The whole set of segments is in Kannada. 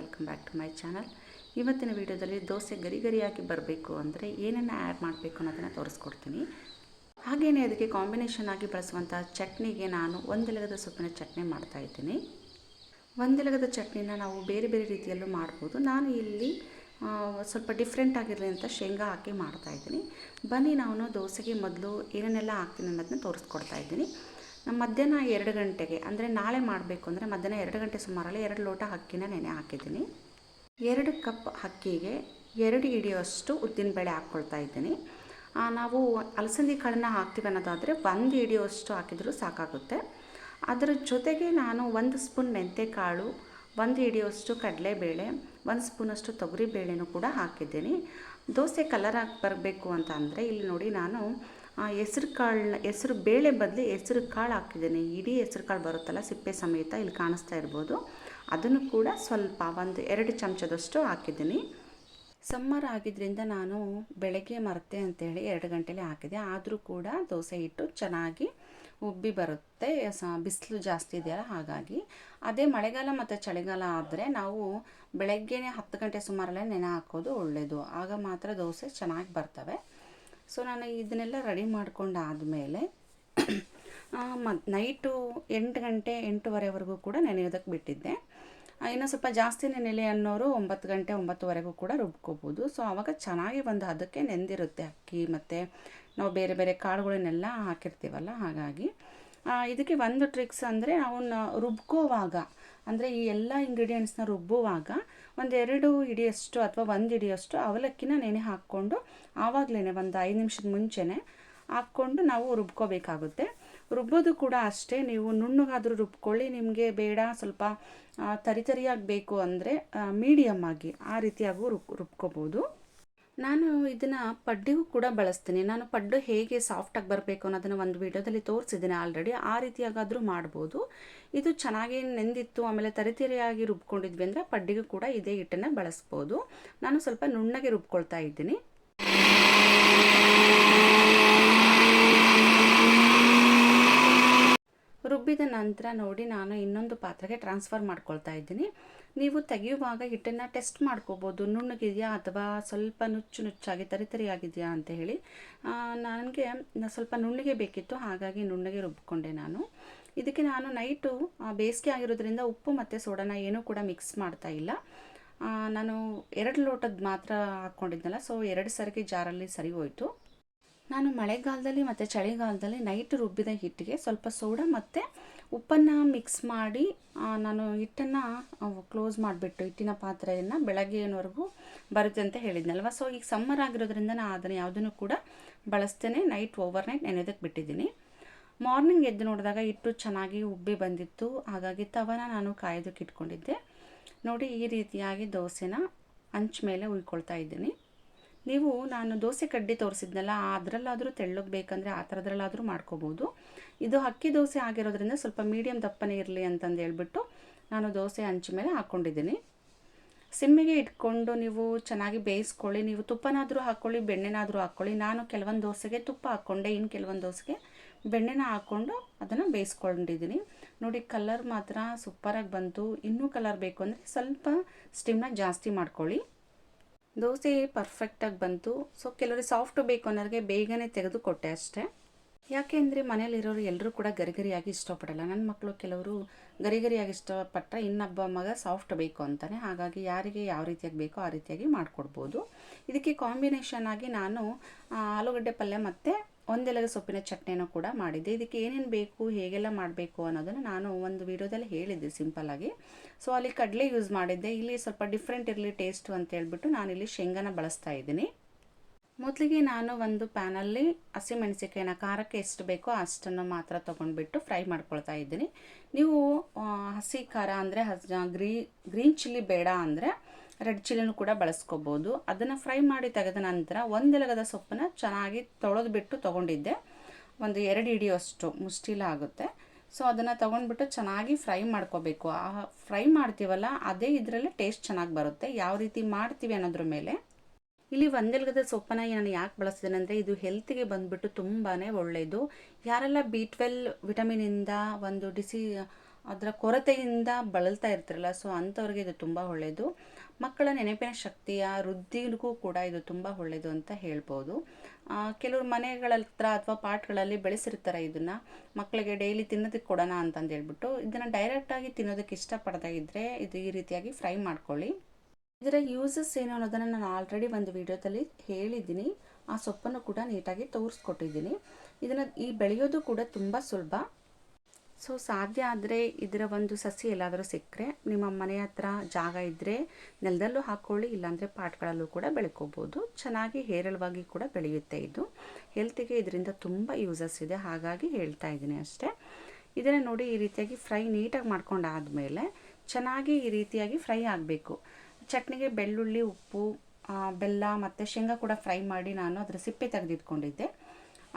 Welcome back to my channel ಇವತ್ತಿನ ವಿಡಿಯೋದಲ್ಲಿ ದೋಸೆ ಗರಿ ಗರಿಯಾಗಿ ಬರಬೇಕು ಅಂದರೆ ಏನನ್ನು ಆ್ಯಡ್ ಮಾಡಬೇಕು ಅನ್ನೋದನ್ನು ತೋರಿಸ್ಕೊಡ್ತೀನಿ. ಹಾಗೆಯೇ ಅದಕ್ಕೆ ಕಾಂಬಿನೇಷನ್ ಆಗಿ ಬಳಸುವಂಥ ಚಟ್ನಿಗೆ ನಾನು ಒಂದೆಲಗದ ಸೊಪ್ಪಿನ ಚಟ್ನಿ ಮಾಡ್ತಾ ಇದ್ದೀನಿ. ಒಂದೆಲಗದ ಚಟ್ನಿನ ನಾವು ಬೇರೆ ಬೇರೆ ರೀತಿಯಲ್ಲೂ ಮಾಡ್ಬೋದು. ನಾನು ಇಲ್ಲಿ ಸ್ವಲ್ಪ ಡಿಫ್ರೆಂಟ್ ಆಗಿರಲಿ ಅಂತ ಶೇಂಗಾ ಹಾಕಿ ಮಾಡ್ತಾ ಇದ್ದೀನಿ. ಬನ್ನಿ ನಾನು ದೋಸೆಗೆ ಮೊದಲು ಏನೇನೆಲ್ಲ ಹಾಕ್ತೀನಿ ಅನ್ನೋದನ್ನ ತೋರಿಸ್ಕೊಡ್ತಾ ಇದ್ದೀನಿ. ನಮ್ಮ ಮಧ್ಯಾಹ್ನ ಎರಡು ಗಂಟೆಗೆ, ಅಂದರೆ ನಾಳೆ ಮಾಡಬೇಕು ಅಂದರೆ ಮಧ್ಯಾಹ್ನ ಎರಡು ಗಂಟೆ ಸುಮಾರಲ್ಲಿ ಎರಡು ಲೋಟ ಅಕ್ಕಿನ ನೆನೆ ಹಾಕಿದ್ದೀನಿ. ಎರಡು ಕಪ್ ಅಕ್ಕಿಗೆ ಎರಡು ಹಿಡಿಯುವಷ್ಟು ಉದ್ದಿನಬೇಳೆ ಹಾಕ್ಕೊಳ್ತಾ ಇದ್ದೀನಿ. ನಾವು ಅಲಸಂದಿ ಕಾಳನ್ನ ಹಾಕ್ತೀವಿ ಅನ್ನೋದಾದರೆ ಒಂದು ಹಿಡಿಯುವಷ್ಟು ಹಾಕಿದರೂ ಸಾಕಾಗುತ್ತೆ. ಅದರ ಜೊತೆಗೆ ನಾನು ಒಂದು ಸ್ಪೂನ್ ಮೆಂತೆಕಾಳು, ಒಂದು ಹಿಡಿಯುವಷ್ಟು ಕಡಲೆಬೇಳೆ, ಒಂದು ಸ್ಪೂನಷ್ಟು ತೊಗರಿಬೇಳೆನೂ ಕೂಡ ಹಾಕಿದ್ದೀನಿ. ದೋಸೆ ಕಲರ್ ಆಗಿ ಬರಬೇಕು ಅಂತ ಅಂದರೆ ಇಲ್ಲಿ ನೋಡಿ ನಾನು ಹೆಸ್ರು ಕಾಳನ್ನ ಹೆಸ್ರು ಬೇಳೆ ಬದಲು ಹೆಸ್ರು ಕಾಳು ಹಾಕಿದ್ದೀನಿ. ಇಡೀ ಹೆಸ್ರು ಕಾಳು ಬರುತ್ತಲ್ಲ, ಸಿಪ್ಪೆ ಸಮೇತ ಇಲ್ಲಿ ಕಾಣಿಸ್ತಾ ಇರ್ಬೋದು. ಅದನ್ನು ಕೂಡ ಸ್ವಲ್ಪ ಒಂದು ಎರಡು ಚಮಚದಷ್ಟು ಹಾಕಿದ್ದೀನಿ. ಸಮ್ಮರ್ ಆಗಿದ್ದರಿಂದ ನಾನು ಬೆಳಗ್ಗೆ ಮರತೆ ಅಂತೇಳಿ ಎರಡು ಗಂಟೆಲಿ ಹಾಕಿದೆ. ಆದರೂ ಕೂಡ ದೋಸೆ ಹಿಟ್ಟು ಚೆನ್ನಾಗಿ ಉಬ್ಬಿ ಬರುತ್ತೆ. ಸ, ಬಿಸಿಲು ಜಾಸ್ತಿ ಇದೆಯಲ್ಲ, ಹಾಗಾಗಿ. ಅದೇ ಮಳೆಗಾಲ ಮತ್ತು ಚಳಿಗಾಲ ಆದರೆ ನಾವು ಬೆಳಗ್ಗೆನೇ ಹತ್ತು ಗಂಟೆ ಸುಮಾರಲ್ಲೇ ನೆನೆ ಹಾಕೋದು ಒಳ್ಳೆಯದು ಆಗ ಮಾತ್ರ ದೋಸೆ ಚೆನ್ನಾಗಿ ಬರ್ತವೆ. ಸೊ ನಾನು ಇದನ್ನೆಲ್ಲ ರೆಡಿ ಮಾಡ್ಕೊಂಡಾದಮೇಲೆ ಮ ನೈಟು ಎಂಟು ಗಂಟೆ, ಎಂಟುವರೆವರೆಗೂ ಕೂಡ ನೆನೆಯೋದಕ್ಕೆ ಬಿಟ್ಟಿದ್ದೆ. ಇನ್ನೂ ಸ್ವಲ್ಪ ಜಾಸ್ತಿ ನೆನೆಲೆ ಅನ್ನೋರು ಒಂಬತ್ತು ಗಂಟೆ, ಒಂಬತ್ತುವರೆಗೂ ಕೂಡ ರುಬ್ಕೋಬೋದು. ಸೊ ಆವಾಗ ಚೆನ್ನಾಗಿ ಬಂದು ಅದಕ್ಕೆ ನೆಂದಿರುತ್ತೆ ಅಕ್ಕಿ ಮತ್ತು ನಾವು ಬೇರೆ ಬೇರೆ ಕಾಳುಗಳನ್ನೆಲ್ಲ ಹಾಕಿರ್ತೀವಲ್ಲ, ಹಾಗಾಗಿ. ಇದಕ್ಕೆ ಒಂದು ಟ್ರಿಕ್ಸ್ ಅಂದರೆ, ಅವನ್ನ ರುಬ್ಕೋವಾಗ, ಅಂದರೆ ಈ ಎಲ್ಲ ಇಂಗ್ರೀಡಿಯೆಂಟ್ಸ್ನ ರುಬ್ಬುವಾಗ ಒಂದೆರಡು ಹಿಡಿಯಷ್ಟು ಅಥವಾ ಒಂದು ಹಿಡಿಯಷ್ಟು ಅವಲಕ್ಕಿನ ನೆನೆ ಹಾಕ್ಕೊಂಡು ಆವಾಗಲೇ ಒಂದು ಐದು ನಿಮಿಷದ ಮುಂಚೆನೇ ಹಾಕ್ಕೊಂಡು ನಾವು ರುಬ್ಕೋಬೇಕಾಗುತ್ತೆ. ರುಬ್ಬೋದು ಕೂಡ ಅಷ್ಟೇ, ನೀವು ನುಣ್ಣಗಾದರೂ ರುಬ್ಕೊಳ್ಳಿ. ನಿಮಗೆ ಬೇಡ, ಸ್ವಲ್ಪ ತರಿತರಿಯಾಗಿ ಬೇಕು ಅಂದರೆ ಮೀಡಿಯಮ್ ಆಗಿ ಆ ರೀತಿಯಾಗೂ ರುಬ್, ರುಬ್ಕೋಬೋದು. ನಾನು ಇದನ್ನು ಪಡ್ಡಿಗೂ ಕೂಡ ಬಳಸ್ತೀನಿ. ನಾನು ಪಡ್ಡು ಹೇಗೆ ಸಾಫ್ಟಾಗಿ ಬರಬೇಕು ಅನ್ನೋದನ್ನು ಒಂದು ವಿಡಿಯೋದಲ್ಲಿ ತೋರಿಸಿದ್ದೀನಿ ಆಲ್ರೆಡಿ ಆ ರೀತಿಯಾಗಾದರೂ ಮಾಡ್ಬೋದು. ಇದು ಚೆನ್ನಾಗಿ ನೆಂದಿತ್ತು, ಆಮೇಲೆ ತರಿತರಿಯಾಗಿ ರುಬ್ಕೊಂಡಿದ್ವಿ ಅಂದರೆ ಪಡ್ಡಿಗೂ ಕೂಡ ಇದೇ ಹಿಟ್ಟನ್ನು ಬಳಸ್ಬೋದು. ನಾನು ಸ್ವಲ್ಪ ನುಣ್ಣಗೆ ರುಬ್ಕೊಳ್ತಾ ಇದ್ದೀನಿ. ರುಬ್ಬಿದ ನಂತರ ನೋಡಿ, ನಾನು ಇನ್ನೊಂದು ಪಾತ್ರೆಗೆ ಟ್ರಾನ್ಸ್ಫರ್ ಮಾಡ್ಕೊಳ್ತಾ ಇದ್ದೀನಿ. ನೀವು ತೆಗೆಯುವಾಗ ಹಿಟ್ಟನ್ನು ಟೆಸ್ಟ್ ಮಾಡ್ಕೋಬೋದು. ನುಣ್ಣಗಿದೆಯಾ ಅಥವಾ ಸ್ವಲ್ಪ ನುಚ್ಚು ನುಚ್ಚಾಗಿ ತರಿತರಿಯಾಗಿದೆಯಾ ಅಂತ ಹೇಳಿ. ನನಗೆ ಸ್ವಲ್ಪ ನುಣ್ಣಗೆ ಬೇಕಿತ್ತು, ಹಾಗಾಗಿ ನುಣ್ಣಗೆ ರುಬ್ಬಿಕೊಂಡೆ ನಾನು. ಇದಕ್ಕೆ ನಾನು ನೈಟು ಬೇಸಿಗೆ ಆಗಿರೋದ್ರಿಂದ ಉಪ್ಪು ಮತ್ತು ಸೋಡಾನ ಏನೂ ಕೂಡ ಮಿಕ್ಸ್ ಮಾಡ್ತಾ ಇಲ್ಲ. ನಾನು ಎರಡು ಲೋಟದ ಮಾತ್ರ ಹಾಕ್ಕೊಂಡಿದ್ನಲ್ಲ ಸೊ ಎರಡು ಸರಿಗೆ ಜಾರಲ್ಲಿ ಸರಿ ಹೋಯಿತು. ನಾನು ಮಳೆಗಾಲದಲ್ಲಿ ಮತ್ತು ಚಳಿಗಾಲದಲ್ಲಿ ನೈಟ್ ರುಬ್ಬಿದ ಹಿಟ್ಟಿಗೆ ಸ್ವಲ್ಪ ಸೋಡಾ ಮತ್ತು ಉಪ್ಪನ್ನು ಮಿಕ್ಸ್ ಮಾಡಿ ನಾನು ಹಿಟ್ಟನ್ನು ಕ್ಲೋಸ್ ಮಾಡಿಬಿಟ್ಟು ಹಿಟ್ಟಿನ ಪಾತ್ರೆಯನ್ನು ಬೆಳಗ್ಗೆವರೆಗೂ ಬರುತ್ತೆ ಅಂತ ಹೇಳಿದ್ನಲ್ವ. ಸೊ ಈಗ ಸಮ್ಮರ್ ಆಗಿರೋದ್ರಿಂದ ನಾನು ಅದನ್ನು ಯಾವುದನ್ನು ಕೂಡ ಬಳಸ್ತೇನೆ ನೈಟ್ ಓವರ್ ನೈಟ್ ನೆನೆದಕ್ಕೆ ಬಿಟ್ಟಿದ್ದೀನಿ. ಮಾರ್ನಿಂಗ್ ಎದ್ದು ನೋಡಿದಾಗ ಹಿಟ್ಟು ಚೆನ್ನಾಗಿ ಉಬ್ಬಿ ಬಂದಿತ್ತು. ಹಾಗಾಗಿ ತವನ ನಾನು ಕಾಯೋದಕ್ಕೆ ಇಟ್ಕೊಂಡಿದ್ದೆ. ನೋಡಿ ಈ ರೀತಿಯಾಗಿ ದೋಸೆನ ಹಂಚ್ ಮೇಲೆ ಉಯ್ಕೊಳ್ತಾ ಇದ್ದೀನಿ. ನೀವು ನಾನು ದೋಸೆ ಕಡ್ಡಿ ತೋರಿಸಿದ್ನಲ್ಲ, ಅದರಲ್ಲಾದರೂ ತೆಳ್ಳಗೆ ಬೇಕಂದರೆ ಆ ಥರದ್ರಲ್ಲಾದರೂ ಮಾಡ್ಕೋಬೋದು. ಇದು ಅಕ್ಕಿ ದೋಸೆ ಆಗಿರೋದ್ರಿಂದ ಸ್ವಲ್ಪ ಮೀಡಿಯಮ್ ದಪ್ಪನೇ ಇರಲಿ ಅಂತಂದು ಹೇಳ್ಬಿಟ್ಟು ನಾನು ದೋಸೆ ಹಂಚಿ ಮೇಲೆ ಹಾಕ್ಕೊಂಡಿದ್ದೀನಿ ಸಿಮ್ಮಿಗೆ ಇಟ್ಕೊಂಡು ನೀವು ಚೆನ್ನಾಗಿ ಬೇಯಿಸ್ಕೊಳ್ಳಿ, ನೀವು ತುಪ್ಪನಾದರೂ ಹಾಕ್ಕೊಳ್ಳಿ, ಬೆಣ್ಣೆನಾದರೂ ಹಾಕ್ಕೊಳ್ಳಿ. ನಾನು ಕೆಲವೊಂದು ದೋಸೆಗೆ ತುಪ್ಪ ಹಾಕ್ಕೊಂಡೆ ಇನ್ನು ಕೆಲವೊಂದು ದೋಸೆಗೆ ಬೆಣ್ಣೆನ ಹಾಕ್ಕೊಂಡು ಅದನ್ನು ಬೇಯಿಸ್ಕೊಂಡಿದ್ದೀನಿ. ನೋಡಿ, ಕಲರ್ ಮಾತ್ರ ಸೂಪರಾಗಿ ಬಂತು. ಇನ್ನೂ ಕಲರ್ ಬೇಕು ಅಂದರೆ ಸ್ವಲ್ಪ ಸ್ಟಿಮ್ನ ಜಾಸ್ತಿ ಮಾಡ್ಕೊಳ್ಳಿ. ದೋಸೆ ಪರ್ಫೆಕ್ಟಾಗಿ ಬಂತು. ಸೊ ಕೆಲವರಿಗೆ ಸಾಫ್ಟ್ ಬೇಕು ಅನ್ನೋರಿಗೆ ಬೇಗನೆ ತೆಗೆದು ಕೊಟ್ಟೆ ಅಷ್ಟೇ. ಯಾಕೆ ಅಂದರೆ ಮನೇಲಿರೋರು ಎಲ್ಲರೂ ಕೂಡ ಗರಿಗರಿಯಾಗಿ ಇಷ್ಟಪಡಲ್ಲ. ನನ್ನ ಮಕ್ಕಳು ಕೆಲವರು ಗರಿಗರಿಯಾಗಿ ಇಷ್ಟಪಟ್ಟರೆ ಇನ್ನೊಬ್ಬ ಮಗ ಸಾಫ್ಟ್ ಬೇಕು ಅಂತಾನೆ. ಹಾಗಾಗಿ ಯಾರಿಗೆ ಯಾವ ರೀತಿಯಾಗಿ ಬೇಕೋ ಆ ರೀತಿಯಾಗಿ ಮಾಡಿಕೊಡ್ಬೋದು. ಇದಕ್ಕೆ ಕಾಂಬಿನೇಷನ್ ಆಗಿ ನಾನು ಆಲೂಗಡ್ಡೆ ಪಲ್ಯ ಮತ್ತು ಒಂದೆಲಗ ಸೊಪ್ಪಿನ ಚಟ್ನಿನೂ ಕೂಡ ಮಾಡಿದ್ದೆ. ಇದಕ್ಕೆ ಏನೇನು ಬೇಕು, ಹೇಗೆಲ್ಲ ಮಾಡಬೇಕು ಅನ್ನೋದನ್ನು ನಾನು ಒಂದು ವೀಡಿಯೋದಲ್ಲಿ ಹೇಳಿದ್ದೆ ಸಿಂಪಲ್ಲಾಗಿ ಸೊ ಅಲ್ಲಿ ಕಡಲೆ ಯೂಸ್ ಮಾಡಿದ್ದೆ. ಇಲ್ಲಿ ಸ್ವಲ್ಪ ಡಿಫ್ರೆಂಟ್ ಇರಲಿ ಟೇಸ್ಟು ಅಂತ ಹೇಳ್ಬಿಟ್ಟು ಇಲ್ಲಿ ಶೇಂಗಾನ ಬಳಸ್ತಾ ಇದ್ದೀನಿ. ಮೊದಲಿಗೆ ನಾನು ಒಂದು ಪ್ಯಾನಲ್ಲಿ ಹಸಿಮೆಣಸಿಕಾಯಿನ ಖಾರಕ್ಕೆ ಎಷ್ಟು ಬೇಕೋ ಅಷ್ಟನ್ನು ಮಾತ್ರ ತೊಗೊಂಡ್ಬಿಟ್ಟು ಫ್ರೈ ಮಾಡ್ಕೊಳ್ತಾ ಇದ್ದೀನಿ. ನೀವು ಹಸಿ ಖಾರ ಅಂದರೆ, ಹಸ್ ಗ್ರೀ, ಗ್ರೀನ್ ಚಿಲ್ಲಿ ಬೇಡ ಅಂದರೆ ರೆಡ್ ಚಿಲ್ಲಿನೂ ಕೂಡ ಬಳಸ್ಕೋಬೋದು. ಅದನ್ನು ಫ್ರೈ ಮಾಡಿ ತೆಗೆದ ನಂತರ ಒಂದೆಲಗದ ಸೊಪ್ಪನ್ನ ಚೆನ್ನಾಗಿ ತೊಳೆದ್ಬಿಟ್ಟು ತೊಗೊಂಡಿದ್ದೆ. ಒಂದು ಎರಡು ಹಿಡಿಯೋಷ್ಟು ಮುಷ್ಟಿಲ ಆಗುತ್ತೆ. ಸೊ ಅದನ್ನು ತೊಗೊಂಡ್ಬಿಟ್ಟು ಚೆನ್ನಾಗಿ ಫ್ರೈ ಮಾಡ್ಕೋಬೇಕು. ಆ ಫ್ರೈ ಮಾಡ್ತೀವಲ್ಲ, ಅದೇ ಇದರಲ್ಲಿ ಟೇಸ್ಟ್ ಚೆನ್ನಾಗಿ ಬರುತ್ತೆ. ಯಾವ ರೀತಿ ಮಾಡ್ತೀವಿ ಅನ್ನೋದ್ರ ಮೇಲೆ. ಇಲ್ಲಿ ಒಂದೆಲಗದ ಸೊಪ್ಪನ್ನ ನಾನು ಯಾಕೆ ಬಳಸ್ತೀನಿ ಅಂದರೆ, ಇದು ಹೆಲ್ತಿಗೆ ಬಂದುಬಿಟ್ಟು ತುಂಬಾ ಒಳ್ಳೆಯದು ಯಾರೆಲ್ಲ ಬಿ ಟ್ವೆಲ್ ವಿಟಮಿನಿಂದ ಒಂದು ಡಿಸಿ ಅದರ ಕೊರತೆಯಿಂದ ಬಳಲ್ತಾ ಇರ್ತಿರಲ್ಲ ಸೊ ಅಂಥವ್ರಿಗೆ ಇದು ತುಂಬ ಒಳ್ಳೆಯದು ಮಕ್ಕಳ ನೆನಪಿನ ಶಕ್ತಿಯ ವೃದ್ಧಿಗೂ ಕೂಡ ಇದು ತುಂಬ ಒಳ್ಳೆಯದು ಅಂತ ಹೇಳ್ಬೋದು. ಕೆಲವರು ಮನೆಗಳ ಹತ್ರ ಅಥವಾ ಪಾಟ್ಗಳಲ್ಲಿ ಬೆಳೆಸಿರ್ತಾರೆ ಇದನ್ನು. ಮಕ್ಕಳಿಗೆ ಡೈಲಿ ತಿನ್ನೋದಕ್ಕೆ ಕೊಡೋಣ ಅಂತಂದು ಹೇಳ್ಬಿಟ್ಟು ಇದನ್ನು ಡೈರೆಕ್ಟಾಗಿ ತಿನ್ನೋದಕ್ಕೆ ಇಷ್ಟಪಡದೇ ಇದ್ದರೆ ಇದು ಈ ರೀತಿಯಾಗಿ ಫ್ರೈ ಮಾಡ್ಕೊಳ್ಳಿ. ಇದರ ಯೂಸಸ್ ಏನು ಅನ್ನೋದನ್ನು ನಾನು ಆಲ್ರೆಡಿ ಒಂದು ವಿಡಿಯೋದಲ್ಲಿ ಹೇಳಿದ್ದೀನಿ. ಆ ಸೊಪ್ಪನ್ನು ಕೂಡ ನೀಟಾಗಿ ತೋರಿಸ್ಕೊಟ್ಟಿದ್ದೀನಿ. ಇದನ್ನು ಈ ಬೆಳೆಯೋದು ಕೂಡ ತುಂಬ ಸುಲಭ. ಸೊ ಸಾಧ್ಯ ಆದರೆ ಇದರ ಒಂದು ಸಸಿ ಎಲ್ಲಾದರೂ ಸಿಕ್ಕರೆ ನಿಮ್ಮ ಮನೆ ಹತ್ರ ಜಾಗ ಇದ್ದರೆ ನೆಲದಲ್ಲೂ ಹಾಕ್ಕೊಳ್ಳಿ ಇಲ್ಲಾಂದರೆ ಪಾಟ್ಗಳಲ್ಲೂ ಕೂಡ ಬೆಳ್ಕೋಬೋದು. ಚೆನ್ನಾಗಿ ಹೇರಳವಾಗಿ ಕೂಡ ಬೆಳೆಯುತ್ತೆ ಇದು. ಹೆಲ್ತಿಗೆ ಇದರಿಂದ ತುಂಬ ಯೂಸಸ್ ಇದೆ, ಹಾಗಾಗಿ ಹೇಳ್ತಾ ಇದ್ದೀನಿ ಅಷ್ಟೇ. ಇದನ್ನು ನೋಡಿ ಈ ರೀತಿಯಾಗಿ ಫ್ರೈ ನೀಟಾಗಿ ಮಾಡ್ಕೊಂಡಾದಮೇಲೆ ಚೆನ್ನಾಗಿ ಈ ರೀತಿಯಾಗಿ ಫ್ರೈ ಆಗಬೇಕು. ಚಟ್ನಿಗೆ ಬೆಳ್ಳುಳ್ಳಿ, ಉಪ್ಪು ಬೆಲ್ಲ ಮತ್ತು ಶೇಂಗಾ ಕೂಡ ಫ್ರೈ ಮಾಡಿ ನಾನು ಅದರ ಸಿಪ್ಪೆ ತೆಗೆದಿಟ್ಕೊಂಡಿದ್ದೆ.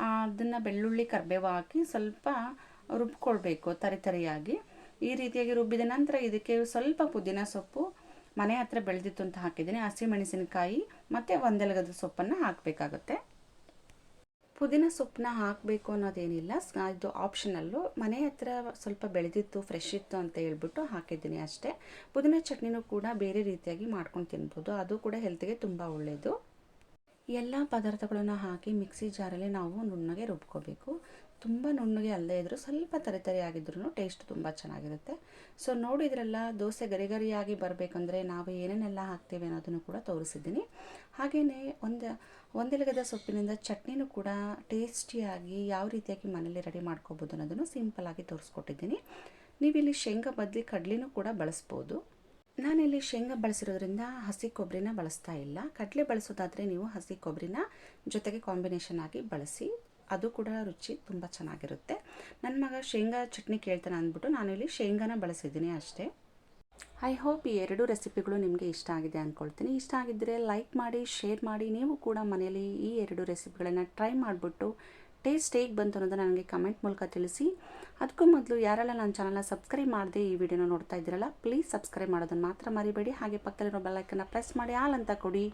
ಅದನ್ನು ಬೆಳ್ಳುಳ್ಳಿ ಕರ್ಬೇವು ಹಾಕಿ ಸ್ವಲ್ಪ ರುಬ್ಕೊಳ್ಬೇಕು ತರಿ ತರಿಯಾಗಿ. ಈ ರೀತಿಯಾಗಿ ರುಬ್ಬಿದ ನಂತರ ಇದಕ್ಕೆ ಸ್ವಲ್ಪ ಪುದೀನ ಸೊಪ್ಪು, ಮನೆ ಹತ್ರ ಬೆಳೆದಿತ್ತು ಅಂತ ಹಾಕಿದ್ದೀನಿ. ಹಸಿಮೆಣಸಿನಕಾಯಿ ಮತ್ತು ಒಂದೆಲಗದ ಸೊಪ್ಪನ್ನು ಹಾಕಬೇಕಾಗುತ್ತೆ. ಪುದೀನ ಸೊಪ್ಪನ್ನ ಹಾಕಬೇಕು ಅನ್ನೋದೇನಿಲ್ಲ. ಇದು ಆಪ್ಷನಲ್ಲು. ಮನೆ ಹತ್ರ ಸ್ವಲ್ಪ ಬೆಳೆದಿತ್ತು, ಫ್ರೆಶ್ ಇತ್ತು ಅಂತ ಹೇಳ್ಬಿಟ್ಟು ಹಾಕಿದ್ದೀನಿ ಅಷ್ಟೇ. ಪುದೀನ ಚಟ್ನಿನೂ ಕೂಡ ಬೇರೆ ರೀತಿಯಾಗಿ ಮಾಡ್ಕೊಂಡು ತಿನ್ಬೋದು. ಅದು ಕೂಡ ಹೆಲ್ತ್ಗೆ ತುಂಬ ಒಳ್ಳೆಯದು ಎಲ್ಲ ಪದಾರ್ಥಗಳನ್ನು ಹಾಕಿ ಮಿಕ್ಸಿ ಜಾರಲ್ಲಿ ನಾವು ನುಣ್ಣಗೆ ರುಬ್ಕೋಬೇಕು. ತುಂಬ ನುಣ್ಣಗೆ ಅಲ್ಲದೇ ಇದ್ದರೂ ಸ್ವಲ್ಪ ತರಿ ತರಿ ಆಗಿದ್ರೂ ಟೇಸ್ಟ್ ತುಂಬ ಚೆನ್ನಾಗಿರುತ್ತೆ. ಸೊ ನೋಡಿದ್ರಲ್ಲ ದೋಸೆ ಗರಿ ಗರಿಯಾಗಿ ಬರಬೇಕಂದ್ರೆ ನಾವು ಏನೇನೆಲ್ಲ ಹಾಕ್ತೇವೆ ಅನ್ನೋದನ್ನು ಕೂಡ ತೋರಿಸಿದ್ದೀನಿ. ಹಾಗೆಯೇ ಒಂದು, ಒಂದೆಲಗದ ಸೊಪ್ಪಿನಿಂದ ಚಟ್ನಿನೂ ಕೂಡ ಟೇಸ್ಟಿಯಾಗಿ ಯಾವ ರೀತಿಯಾಗಿ ಮನೇಲಿ ರೆಡಿ ಮಾಡ್ಕೋಬೋದು ಅನ್ನೋದನ್ನು ಸಿಂಪಲ್ಲಾಗಿ ತೋರಿಸ್ಕೊಟ್ಟಿದ್ದೀನಿ. ನೀವಿಲ್ಲಿ ಶೇಂಗಾ, ಬದಲಿ, ಕಡ್ಲಿನೂ ಕೂಡ ಬಳಸ್ಬೋದು. ನಾನಿಲ್ಲಿ ಶೇಂಗಾ ಬಳಸಿರೋದ್ರಿಂದ ಹಸಿ ಕೊಬ್ಬರಿನ ಬಳಸ್ತಾ ಇಲ್ಲ. ಕಡಲೆ ಬಳಸೋದಾದರೆ ನೀವು ಹಸಿ ಕೊಬ್ಬರಿನ ಜೊತೆಗೆ ಕಾಂಬಿನೇಷನ್ ಆಗಿ ಬಳಸಿ. ಅದು ಕೂಡ ರುಚಿ ತುಂಬ ಚೆನ್ನಾಗಿರುತ್ತೆ. ನನ್ನ ಮಗ ಶೇಂಗಾ ಚಟ್ನಿ ಕೇಳ್ತಾನೆ ಅಂದ್ಬಿಟ್ಟು ನಾನು ಇಲ್ಲಿ ಶೇಂಗಾನ ಬಳಸಿದ್ದೀನಿ ಅಷ್ಟೇ. ಐ ಹೋಪ್ ಈ ಎರಡು ರೆಸಿಪಿಗಳು ನಿಮಗೆ ಇಷ್ಟ ಆಗಿದೆ ಅಂದ್ಕೊಳ್ತೀನಿ ಇಷ್ಟ ಆಗಿದ್ದರೆ ಲೈಕ್ ಮಾಡಿ ಶೇರ್ ಮಾಡಿ, ನೀವು ಕೂಡ ಮನೆಯಲ್ಲಿ ಈ ಎರಡು ರೆಸಿಪಿಗಳನ್ನು ಟ್ರೈ ಮಾಡಿಬಿಟ್ಟು ಟೇಸ್ಟ್ ಹೇಗೆ ಬಂತು ಅನ್ನೋದನ್ನು ನನಗೆ ಕಮೆಂಟ್ ಮೂಲಕ ತಿಳಿಸಿ. ಅದಕ್ಕೂ ಮೊದಲು ಯಾರೆಲ್ಲ ನನ್ನ ಚಾನಲ್ನ ಸಬ್ಸ್ಕ್ರೈಬ್ ಮಾಡದೆ ಈ ವಿಡಿಯೋನ ನೋಡ್ತಾ ಇದ್ದೀರಲ್ಲ ಪ್ಲೀಸ್ ಸಬ್ಸ್ಕ್ರೈಬ್ ಮಾಡೋದನ್ನು ಮಾತ್ರ ಮರಿಬೇಡಿ. ಹಾಗೆ ಪಕ್ಕದಲ್ಲಿರೋ ಬೆಲ್ಲೈಕನ್ನ ಪ್ರೆಸ್ ಮಾಡಿ ಆಲ್ ಅಂತ ಕೊಡಿ.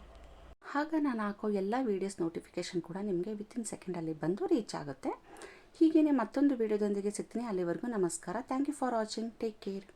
ಆಗ ನಾನು ಹಾಕೋ ಎಲ್ಲ ವೀಡಿಯೋಸ್ ನೋಟಿಫಿಕೇಷನ್ ಕೂಡ ನಿಮಗೆ ವಿತಿನ್ ಸೆಕೆಂಡಲ್ಲಿ ಬಂದು ರೀಚ್ ಆಗುತ್ತೆ. ಹೀಗೇ ಮತ್ತೊಂದು ವೀಡಿಯೋದೊಂದಿಗೆ ಸಿಗ್ತೀನಿ. ಅಲ್ಲಿವರೆಗೂ ನಮಸ್ಕಾರ. Thank you for watching take care